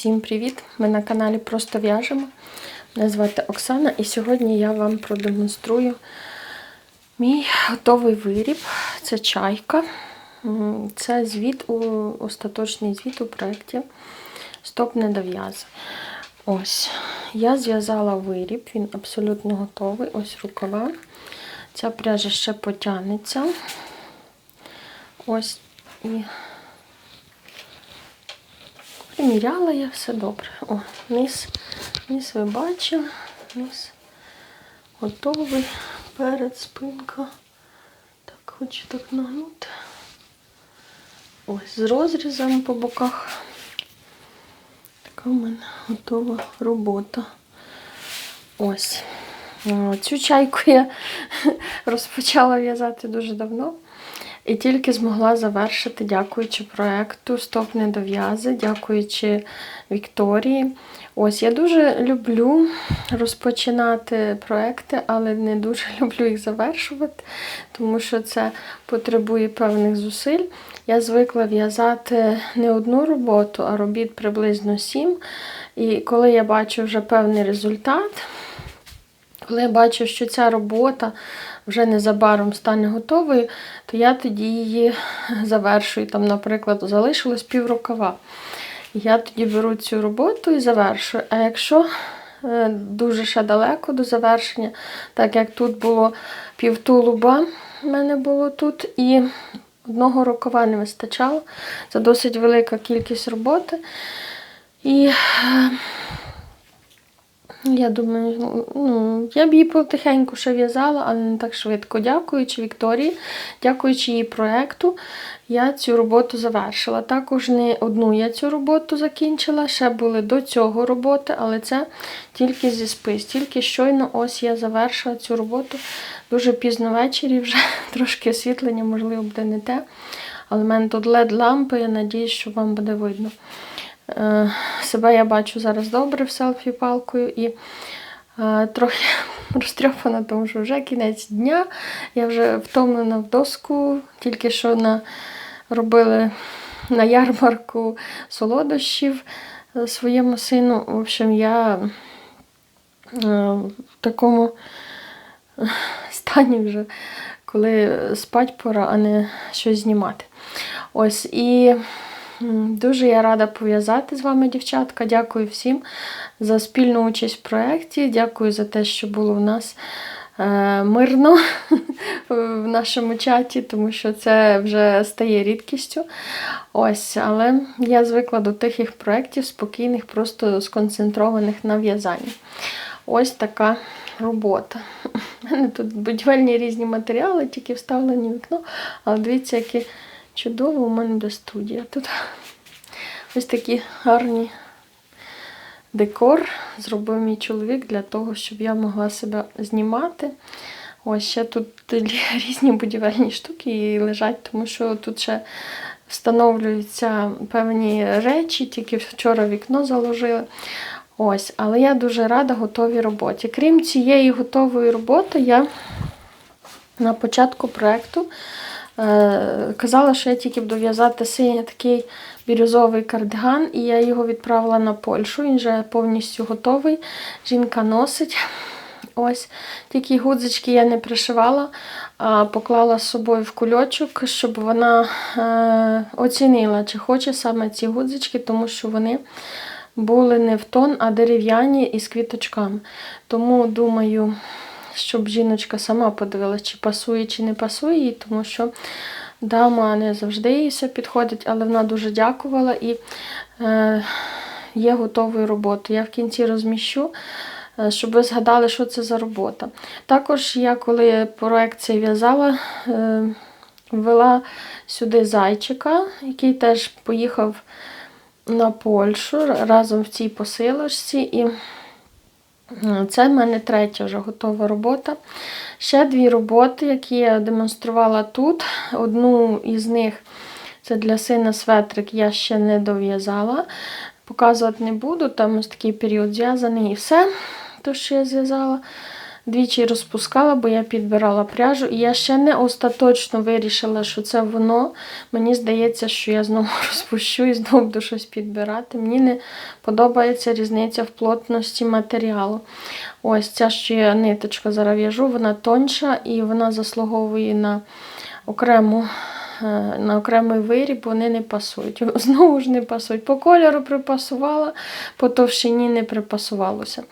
Усім привіт! Ми на каналі Просто в'яжемо. Мене звати Оксана і сьогодні я вам продемонструю мій готовий виріб. Це чайка. Це звіт, у, остаточний звіт у проєкті Стоп не дов'язи. Ось, я зв'язала виріб, він абсолютно готовий. Ось рукава. Ця пряжа ще потягнеться. Ось і Приміряла я все добре. О, низ, низ ви бачили, низ готовий, перед, спинка. Так, хочу так нагнути. Ось, з розрізом по боках. Така в мене готова робота. Ось. Цю чайку я розпочала в'язати дуже давно. І тільки змогла завершити, дякуючи проекту Стоп недов'язи, дякуючи Вікторії. Ось я дуже люблю розпочинати проекти, але не дуже люблю їх завершувати, тому що це потребує певних зусиль. Я звикла в'язати не одну роботу, а робіт приблизно сім. І коли я бачу вже певний результат, коли я бачу, що ця робота вже незабаром стане готовою, то я тоді її завершую. Там, наприклад, залишилось піврукава. Я тоді беру цю роботу і завершую. А якщо е, дуже ще далеко до завершення, так як тут було півтулуба, в мене було тут, і одного рукава не вистачало. Це досить велика кількість роботи. І е, я думаю, ну, я б її потихеньку ще в'язала, але не так швидко. Дякуючи Вікторії, дякуючи її проєкту, я цю роботу завершила. Також не одну я цю роботу закінчила, ще були до цього роботи, але це тільки зі спис. Тільки щойно ось я завершила цю роботу дуже пізно ввечері, вже трошки освітлення, можливо, буде не те. Але в мене тут LED-лампи, я надіюсь, що вам буде видно. Е, Себе я бачу зараз добре в селфі палкою і е, трохи розтрьопана, тому що вже кінець дня. Я вже втомлена в доску, тільки що на, робили на ярмарку солодощів е, своєму сину. В общем, я е, в такому стані вже, коли спать пора, а не щось знімати. Ось і. Дуже я рада пов'язати з вами, дівчатка. Дякую всім за спільну участь в проєкті. Дякую за те, що було в нас е, мирно в нашому чаті, тому що це вже стає рідкістю. Ось, але я звикла до тихих проєктів, спокійних, просто сконцентрованих на в'язанні. Ось така робота. У мене тут будівельні різні матеріали, тільки вставлені в вікно, але дивіться, які чудово у мене до студія. Тут ось такі гарні декор зробив мій чоловік для того, щоб я могла себе знімати. Ось ще тут різні будівельні штуки лежать, тому що тут ще встановлюються певні речі, тільки вчора вікно заложили. Ось, але я дуже рада готовій роботі. Крім цієї готової роботи, я на початку проєкту Казала, що я тільки буду в'язати синій такий бірюзовий кардиган, і я його відправила на Польщу. Він вже повністю готовий. Жінка носить. Ось Тільки гудзички я не пришивала, а поклала з собою в кульочок, щоб вона е, оцінила, чи хоче саме ці гудзички, тому що вони були не в тон, а дерев'яні і з квіточками. Тому думаю щоб жіночка сама подивилася, чи пасує, чи не пасує їй, тому що дама не завжди їй все підходить, але вона дуже дякувала і е, є готовою роботою. Я в кінці розміщу. е, Щоб ви згадали, що це за робота. Також я, коли проект цей в'язала, е, ввела сюди зайчика, який теж поїхав на Польщу разом в цій посилочці. І це в мене третя вже готова робота. Ще дві роботи, які я демонструвала тут. Одну із них це для сина светрик, я ще не дов'язала. Показувати не буду, там ось такий період зв'язаний і все, то, що я зв'язала. Двічі розпускала, бо я підбирала пряжу, і я ще не остаточно вирішила, що це воно. Мені здається, що я знову розпущу і знову буду щось підбирати. Мені не подобається різниця в плотності матеріалу. Ось ця що я ниточка зараз в'яжу, вона тонша і вона заслуговує на окрему. е, На окремий виріб вони не пасують. Знову ж не пасують. По кольору припасувала, по товщині не припасувалося.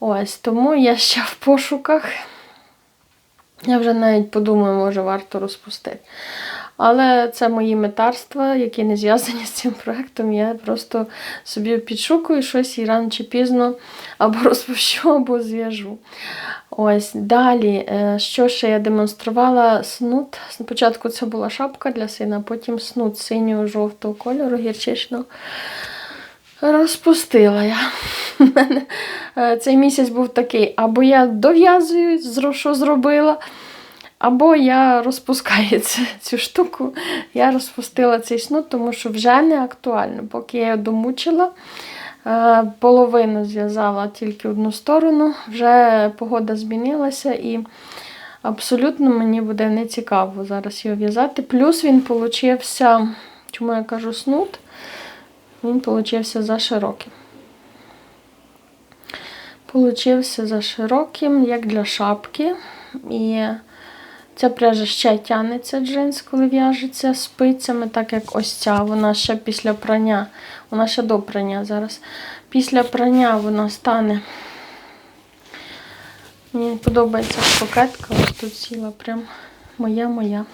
Ось, тому я ще в пошуках. Я вже навіть подумаю, може варто розпустити. Але це мої метарства, які не зв'язані з цим проектом. Я просто собі підшукую щось і рано чи пізно або розпущу, або зв'яжу. Ось далі, е, що ще я демонструвала снуд. Спочатку це була шапка для сина, потім снуд синього жовтого кольору, гірчичного. Розпустила я. У мене е, цей місяць був такий, або я дов'язую, що зробила, або я розпускаю цю, штуку. Я розпустила цей снуд, тому що вже не актуально. Поки я його домучила, е, половину зв'язала тільки одну сторону, вже погода змінилася і абсолютно мені буде не цікаво зараз його в'язати. Плюс він получився, чому я кажу снуд, він получився за широким. Получився за широким, як для шапки. І ця пряжа ще тягнеться джинс, коли в'яжеться спицями, так як ось ця. Вона ще після прання, вона ще до прання зараз. Після прання вона стане. Мені подобається кокетка, ось тут сіла, прям моя-моя.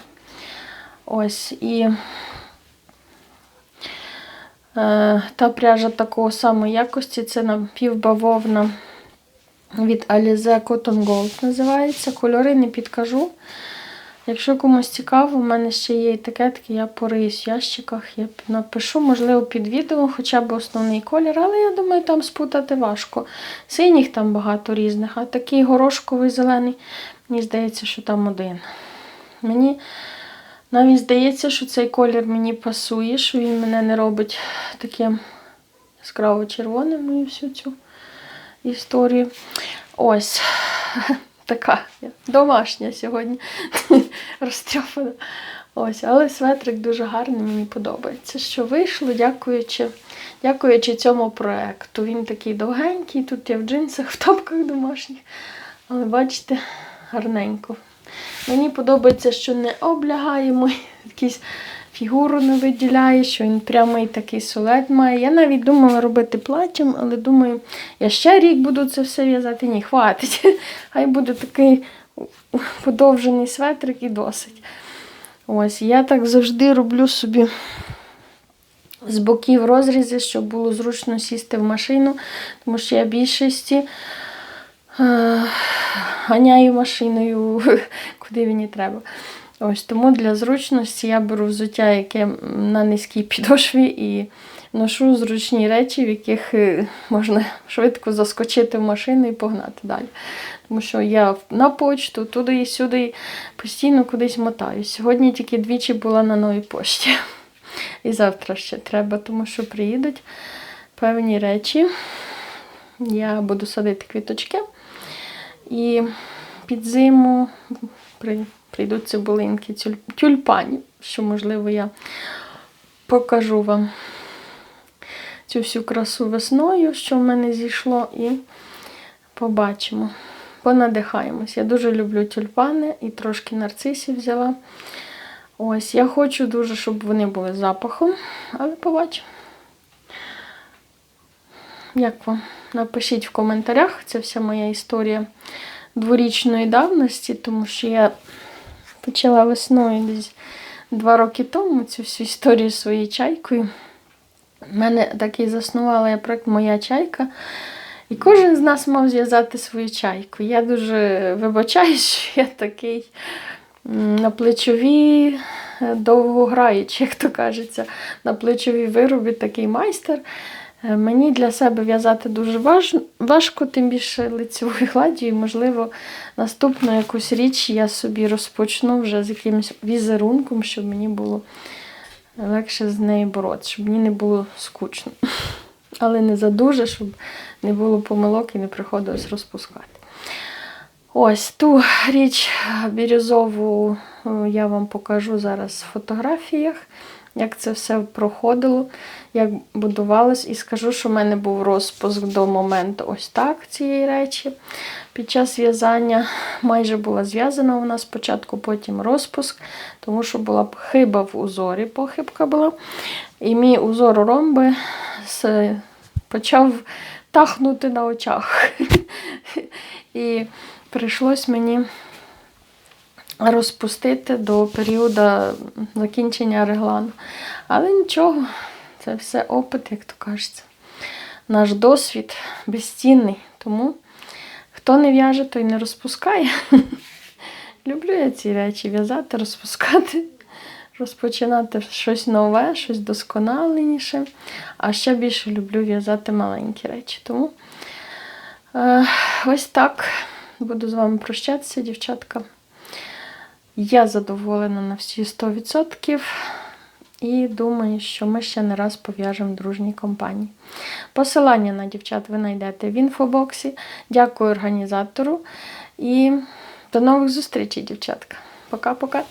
Ось і та пряжа такого самої якості, це напівбавовна від Alize Cotton Gold називається. Кольори не підкажу. Якщо комусь цікаво, у мене ще є етикетки, я пориюсь в ящиках, я напишу, можливо, під відео хоча б основний колір, але я думаю, там спутати важко. Синіх там багато різних, а такий горошковий зелений, мені здається, що там один. Мені навіть здається, що цей колір мені пасує, що він мене не робить таким яскраво червоним мою всю цю історію. Ось така я домашня сьогодні розтрьофана. Ось, але светрик дуже гарний, мені подобається. Що вийшло, дякуючи, дякуючи цьому проекту. Він такий довгенький, тут я в джинсах, в топках домашніх. Але бачите, гарненько. Мені подобається, що не облягає мою якісь фігуру не виділяє, що він прямий такий солет має. Я навіть думала робити платтям, але думаю, я ще рік буду це все в'язати. Ні, хватить. Хай буде такий подовжений светрик і досить. Ось, я так завжди роблю собі з боків розрізи, щоб було зручно сісти в машину, тому що я більшості ганяю машиною, куди мені треба. Ось Тому для зручності я беру взуття, яке на низькій підошві, і ношу зручні речі, в яких е, можна швидко заскочити в машину і погнати далі. Тому що я на почту, туди і сюди постійно кудись мотаю. Сьогодні тільки двічі була на новій пошті. І завтра ще треба, тому що приїдуть певні речі. Я буду садити квіточки. І під зиму при прийдуть цибулинки тюль- тюльпанів, що, можливо, я покажу вам цю всю красу весною, що в мене зійшло, і побачимо. Понадихаємось. Я дуже люблю тюльпани і трошки нарцисів взяла. Ось, я хочу дуже, щоб вони були запахом, але побачимо. Як вам? Напишіть в коментарях, це вся моя історія дворічної давності, тому що я почала весною десь два роки тому цю всю історію своєю чайкою. У мене такий заснувала я проект Моя чайка. І кожен з нас мав зв'язати свою чайку. Я дуже вибачаюсь, що я такий на плечові е, довго граючи, як то кажеться, на плечові вироби такий майстер. Е, Мені для себе в'язати дуже важ... важко, тим більше лицевою гладдю, і, можливо, наступну якусь річ я собі розпочну вже з якимось візерунком, щоб мені було легше з нею боротися, щоб мені не було скучно. Але не задуже, щоб не було помилок і не приходилось розпускати. Ось ту річ бірюзову е, я вам покажу зараз в фотографіях, як це все проходило, як будувалось. І скажу, що в мене був розпуск до моменту ось так цієї речі. Під час в'язання майже була зв'язана вона спочатку, потім розпуск, тому що була хиба в узорі, похибка була. І мій узор ромби почав тахнути на очах. І прийшлось мені розпустити до періоду закінчення реглану. Але нічого, це все опит, як то кажеться. Наш досвід безцінний. Тому хто не в'яже, той не розпускає. Люблю я ці речі в'язати, розпускати, розпочинати щось нове, щось досконаленіше. А ще більше люблю в'язати маленькі речі. Тому е, ось так буду з вами прощатися, дівчатка. Я задоволена на всі 100%. І думаю, що ми ще не раз пов'яжемо дружній компанії. Посилання на дівчат ви знайдете в інфобоксі. Дякую організатору. І до нових зустрічей, дівчатка. Пока-пока.